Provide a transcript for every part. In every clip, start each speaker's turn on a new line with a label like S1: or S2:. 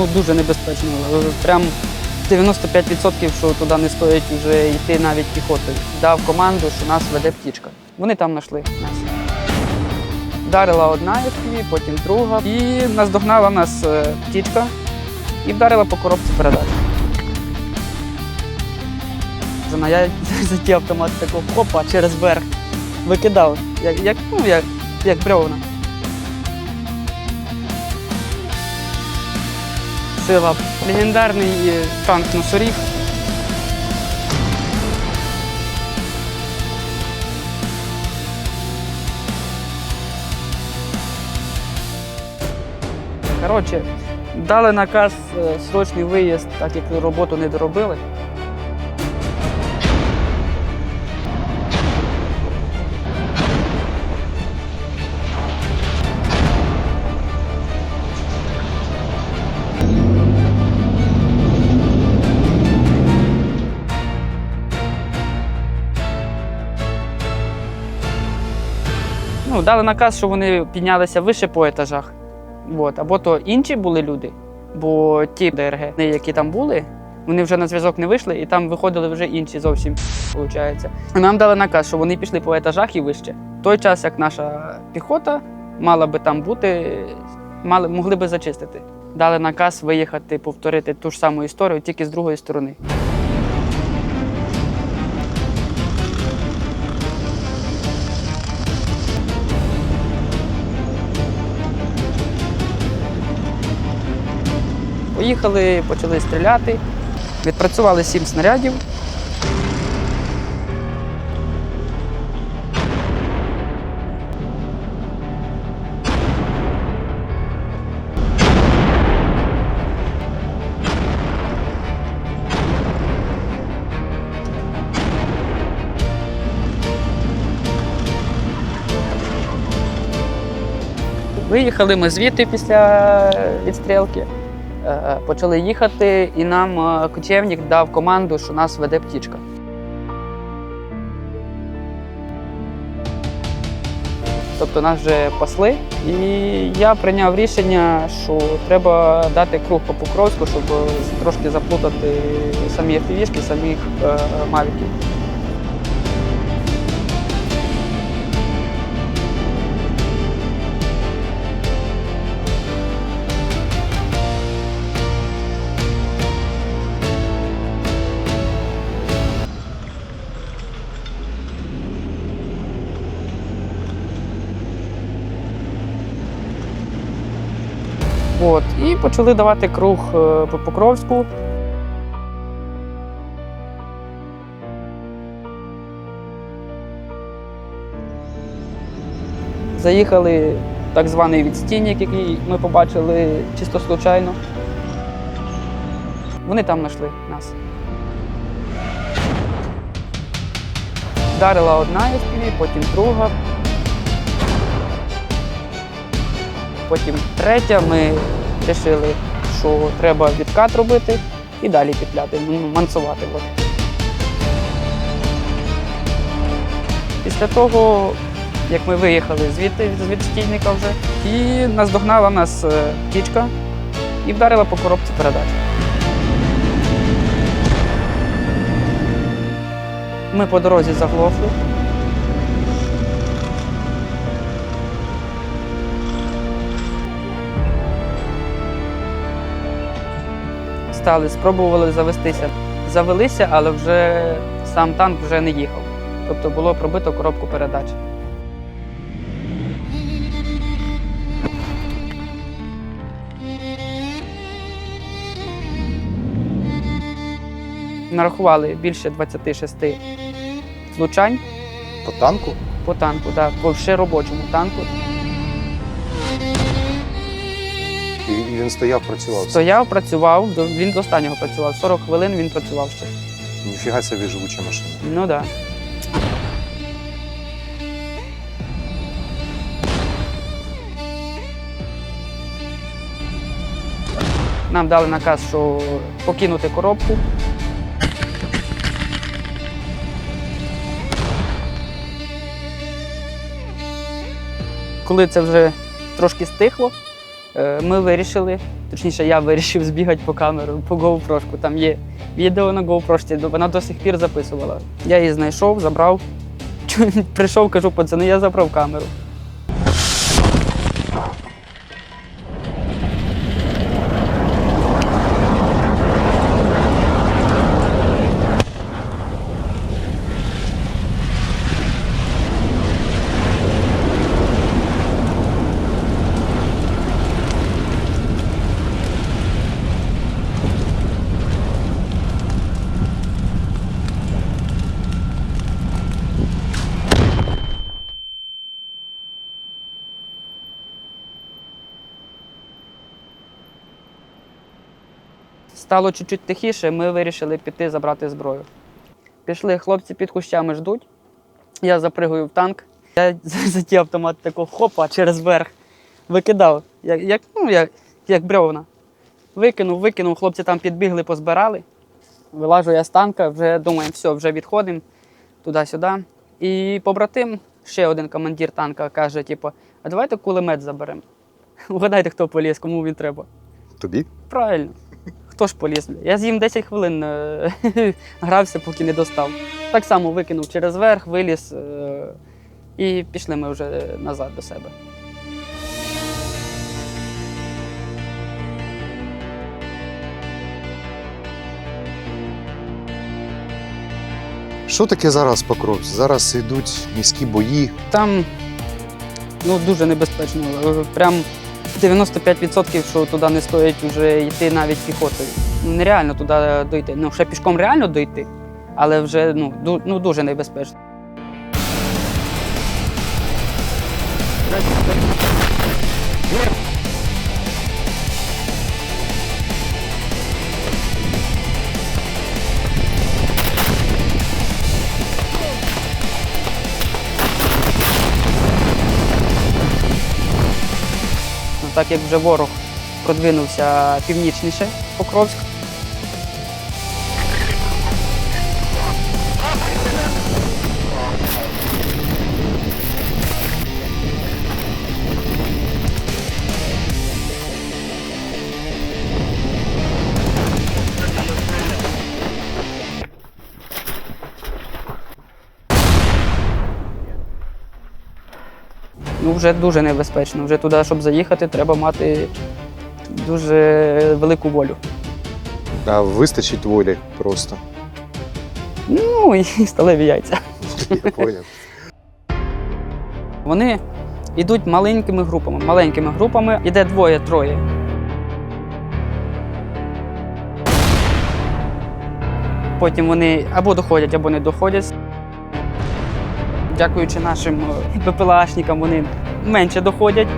S1: ну дуже небезпечно. Е, Прям 95% що туди не стоїть вже йти навіть піхотою. Дав команду, що нас веде птічка. Вони там знайшли нас. Вдарила одна FPV, потім друга. І наздогнала нас е, птічка і вдарила по коробці передач. Зана, я за ті автомат такого хопа через верх викидав, як, як, ну, як, як бревна. Сила. Легендарний е, танк носоріг. Коротше, дали наказ е, срочний виїзд, так як роботу не доробили. Ну, дали наказ, що вони піднялися вище по етажах. От. Або то інші були люди, бо ті ДРГ, які там були, вони вже на зв'язок не вийшли, і там виходили вже інші зовсім. Виходить. Нам дали наказ, що вони пішли по етажах і вище. В той час, як наша піхота мала би там бути, мали, могли би зачистити. Дали наказ виїхати, повторити ту ж саму історію, тільки з другої сторони. Поїхали, почали стріляти. Відпрацювали сім снарядів. Виїхали ми звідти після відстрілки. Е, Почали їхати, і нам е, кочевник дав команду, що нас веде птічка. Тобто нас вже пасли, і я прийняв рішення, що треба дати круг по Покровську, щоб трошки заплутати самі FPV-шки, самих е, мавіків. Почали давати круг е, по Покровську. Заїхали так званий відстійник, який ми побачили чисто случайно. Вони там знайшли нас. Вдарила одна FPV, потім друга. Потім третя, ми вирішили, що треба відкат робити і далі петляти, ну, мансувати. Після того, як ми виїхали звідти з відстійника вже, і наздогнала нас е, птічка і вдарила по коробці передач. Ми по дорозі заглохли. Стали, спробували завестися. Завелися, але вже сам танк вже не їхав. Тобто було пробито коробку передач. Нарахували більше 26 влучань
S2: По танку?
S1: по танку, да, по ще робочому танку.
S2: І і він стояв, працював.
S1: Стояв, працював, до- він до останнього працював. 40 хвилин він працював ще.
S2: Ніфіга собі живуча машина.
S1: Ну так. Да. Нам дали наказ, що покинути коробку. Коли це вже трошки стихло, Ми вирішили, точніше, я вирішив збігати по камеру, по GoPro. Там є відео на GoPro, вона до сих пір записувала. Я її знайшов, забрав. Прийшов, кажу, пацани, я забрав камеру. Стало чуть-чуть тихіше, ми вирішили піти забрати зброю. Пішли, хлопці під кущами ждуть. Я запригую в танк. Я за ті автомат такого хопа через верх викидав, як, як, ну, як, як бревна. Викинув, викинув, хлопці там підбігли, позбирали. Вилажу я з танка, вже думаємо, все, вже відходимо туди-сюди. І побратим, ще один командир танка, каже: типу, а давайте кулемет заберемо. Угадайте, хто поліз, кому він треба.
S2: Тобі?
S1: Правильно. Хто ж поліз? Я з ним 10 хвилин е, грався, поки не достав. Так само викинув через верх, виліз е, і пішли ми вже назад до себе.
S2: Що таке зараз Покровськ? Зараз йдуть міські бої.
S1: Там ну, дуже небезпечно. Е, Прям 95% що туди не стоїть вже йти навіть піхотою. Ну, нереально туди дойти. Ну, ще пішком реально дойти, але вже ну, ну, дуже небезпечно. Так як вже ворог продвинувся північніше Покровськ. Ну, вже дуже небезпечно. Вже туди, щоб заїхати, треба мати дуже велику волю.
S2: А вистачить волі просто.
S1: Ну і сталеві яйця.
S2: Я поняв.
S1: Вони йдуть маленькими групами. Маленькими групами іде двоє-троє. Потім вони або доходять, або не доходять. Дякуючи нашим ППЛАшникам, вони менше доходять.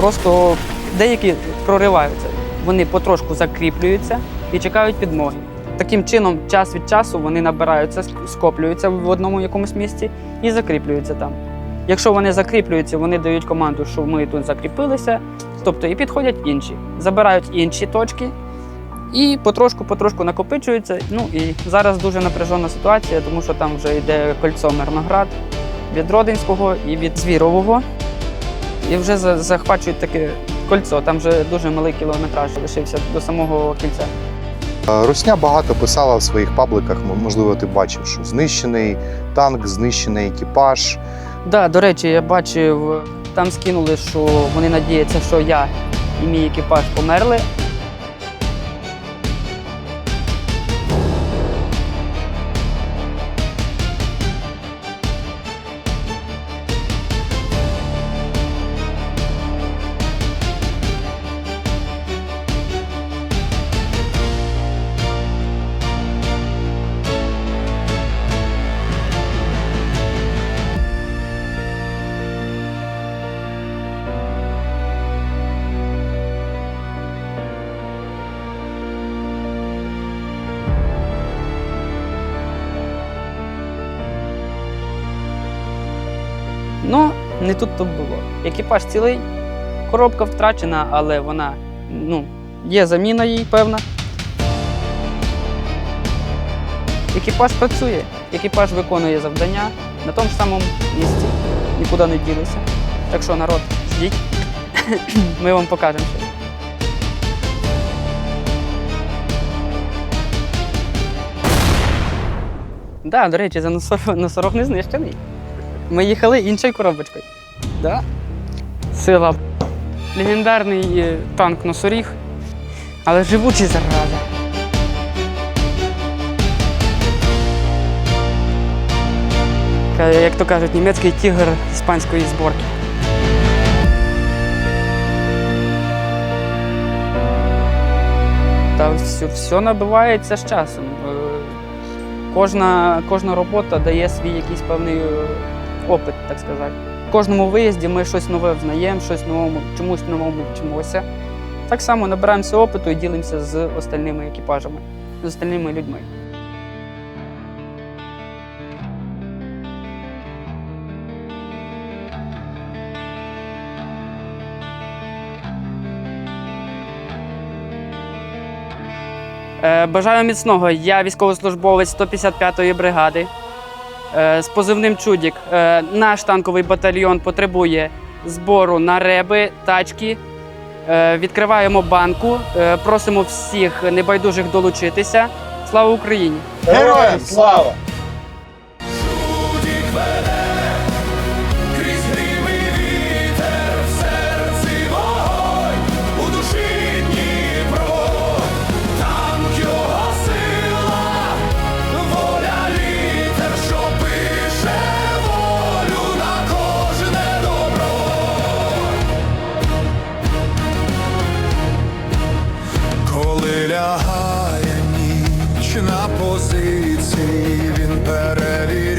S1: Просто деякі прориваються. Вони потрошку закріплюються і чекають підмоги. Таким чином, час від часу вони набираються, скоплюються в одному якомусь місці і закріплюються там. Якщо вони закріплюються, вони дають команду, що ми тут закріпилися, тобто і підходять інші, забирають інші точки і потрошку-потрошку накопичуються. Ну і зараз дуже напряжена ситуація, тому що там вже йде кольцо Мирноград від Родинського і від Звірового. І вже захвачують таке кольцо. Там вже дуже малий кілометраж лишився до самого кільця.
S2: Русня багато писала в своїх пабликах, можливо, ти бачив, що знищений танк, знищений екіпаж.
S1: Да, до речі, я бачив, там скинули, що вони надіються, що я і мій екіпаж померли. Не тут то було. Екіпаж цілий, коробка втрачена, але вона ну, є заміна їй певна. екіпаж працює, екіпаж виконує завдання на тому ж самому місці, нікуди не ділися. Так що, народ, ждіть, ми вам покажемо щось. Да, до речі, за носорог не знищений. Ми їхали іншою коробочкою. Да? Сила. Легендарний е, танк носоріг, але живучий зараза. Як то кажуть, німецький тігр іспанської зборки. Та все, все набивається з часом. Е, Кожна, кожна робота дає свій якийсь певний е, опит, так сказати. В кожному виїзді ми щось нове взнаємо, щось новому, чомусь новому вчимося. Так само набираємося опиту і ділимося з остальними екіпажами, з остальними людьми. Е, Бажаю міцного. Я військовослужбовець 155-ї бригади. Е, З позивним Чудік. Е, Наш танковий батальйон потребує збору на реби, тачки. Е, Відкриваємо банку. Просимо всіх небайдужих долучитися. Слава Україні!
S3: Героям слава!
S4: На позиції, він перелітає